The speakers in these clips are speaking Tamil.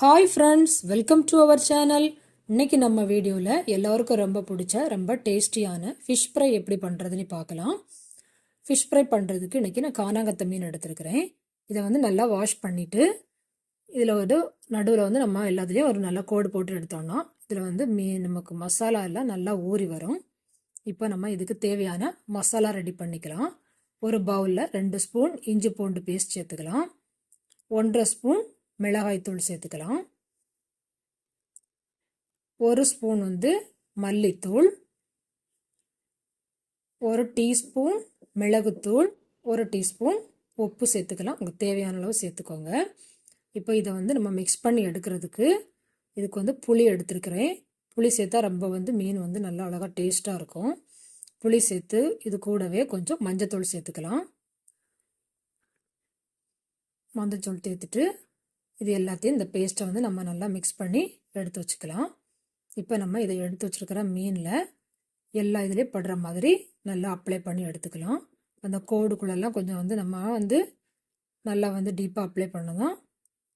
Hi friends welcome to our channel இன்றைக்கி நம்ம வீடியோவில் எல்லோருக்கும் ரொம்ப பிடிச்ச ரொம்ப டேஸ்டியான ஃபிஷ் ஃப்ரை எப்படி பண்ணுறதுன்னு பார்க்கலாம். ஃபிஷ் ஃப்ரை பண்ணுறதுக்கு இன்றைக்கி நான் கானாங்கத்தை மீன் எடுத்துருக்கிறேன். இதை வந்து நல்லா வாஷ் பண்ணிவிட்டு இதில் ஒரு நடுவில் வந்து நம்ம எல்லாத்துலேயும் ஒரு நல்ல கோடு போட்டு எடுத்தோம்னா இதில் வந்து மீன் நமக்கு மசாலா எல்லாம் நல்லா ஊறி வரும். இப்போ நம்ம இதுக்கு தேவையான மசாலா ரெடி பண்ணிக்கலாம். ஒரு பவுலில் ரெண்டு ஸ்பூன் இஞ்சி பூண்டு பேஸ்ட் சேர்த்துக்கலாம். ஒன்றரை ஸ்பூன் மிளகாய்த்தூள் சேர்த்துக்கலாம். ஒரு ஸ்பூன் வந்து மல்லித்தூள். ஒரு டீஸ்பூன் மிளகுத்தூள். ஒரு டீஸ்பூன் உப்பு சேர்த்துக்கலாம். உங்களுக்கு தேவையான அளவு சேர்த்துக்கோங்க. இப்போ இதை வந்து நம்ம மிக்ஸ் பண்ணி எடுக்கிறதுக்கு இதுக்கு வந்து புளி எடுத்துருக்கிறேன். புளி சேர்த்தா ரொம்ப வந்து மீன் வந்து நல்லா அழகாக டேஸ்ட்டாக இருக்கும். புளி சேர்த்து இது கூடவே கொஞ்சம் மஞ்சத்தூள் சேர்த்துக்கலாம். மஞ்சத்தூள் சேர்த்துட்டு இது எல்லாத்தையும் இந்த பேஸ்ட்டை வந்து நம்ம நல்லா மிக்ஸ் பண்ணி எடுத்து வச்சுக்கலாம். இப்போ நம்ம இதை எடுத்து வச்சுருக்கிற மீனில் எல்லா இதுலேயும் படுற மாதிரி நல்லா அப்ளை பண்ணி எடுத்துக்கலாம். அந்த கோடுக்குள்ளெல்லாம் கொஞ்சம் வந்து நம்ம வந்து நல்லா வந்து டீப்பாக அப்ளை பண்ணணும்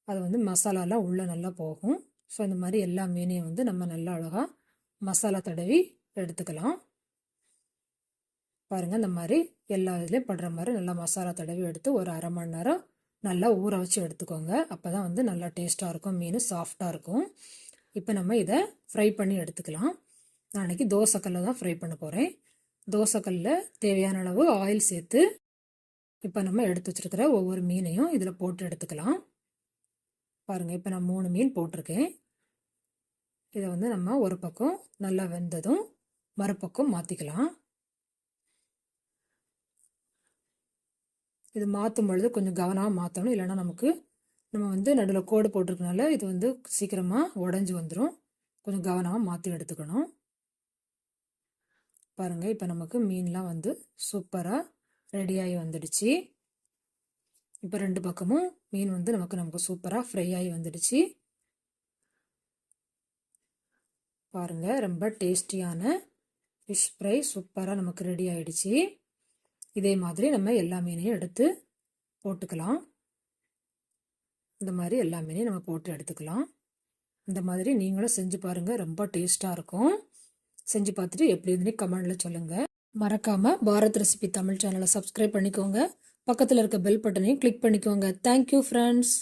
அது வந்து மசாலாலாம் உள்ளே நல்லா போகும். ஸோ இந்த மாதிரி எல்லா மீனையும் வந்து நம்ம நல்லா அழகாக மசாலா தடவி எடுத்துக்கலாம். பாருங்கள் இந்த மாதிரி எல்லா இதுலேயும் படுற மாதிரி நல்லா மசாலா தடவி எடுத்து ஒரு அரை மணி நேரம் நல்லா ஊற வச்சு எடுத்துக்கோங்க. அப்போ தான் வந்து நல்லா டேஸ்ட்டாக இருக்கும் மீன் சாஃப்டாக இருக்கும். இப்போ நம்ம இதை ஃப்ரை பண்ணி எடுத்துக்கலாம். நான் அன்றைக்கி தோசைக்கல்லில் தான் ஃப்ரை பண்ண போகிறேன் தோசைக்கல்லில் தேவையான அளவு ஆயில் சேர்த்து இப்போ நம்ம எடுத்து வச்சுருக்கிற ஒவ்வொரு மீனையும் இதில் போட்டு எடுத்துக்கலாம். பாருங்கள் இப்போ நான் மூணு மீன் போட்டிருக்கேன். இதை வந்து நம்ம ஒரு பக்கம் நல்லா வெந்ததும் மறுபக்கம் மாற்றிக்கலாம் இது மாற்றும் பொழுது கொஞ்சம் கவனமாக மாற்றணும் இல்லைனா நமக்கு நம்ம வந்து நடுவில் கோடு போட்டிருக்கனால இது வந்து சீக்கிரமாக உடஞ்சி வந்துடும் கொஞ்சம் கவனமாக மாற்றி எடுத்துக்கணும். பாருங்கள் இப்போ நமக்கு மீன்லாம் வந்து சூப்பராக ரெடியாகி வந்துடுச்சு. இப்போ ரெண்டு பக்கமும் மீன் வந்து நமக்கு நமக்கு சூப்பராக ஃப்ரை ஆகி வந்துடுச்சு. பாருங்கள் ரொம்ப டேஸ்டியான ஃபிஷ் ஃப்ரை சூப்பராக நமக்கு ரெடி ஆகிடுச்சு இதே மாதிரி நம்ம எல்லா மீனையும் எடுத்து போட்டுக்கலாம். இந்த மாதிரி எல்லா மீனையும் நம்ம போட்டு எடுத்துக்கலாம். இந்த மாதிரி நீங்களும் செஞ்சு பாருங்கள் ரொம்ப டேஸ்ட்டாக இருக்கும். செஞ்சு பார்த்துட்டு எப்படி இருந்துன்னு கமெண்டில் சொல்லுங்கள் மறக்காமல் பாரத் ரெசிபி தமிழ் சேனலை சப்ஸ்கிரைப் பண்ணிக்கோங்க. பக்கத்தில் இருக்க பெல் பட்டனையும் கிளிக் பண்ணிக்கோங்க. Thank you friends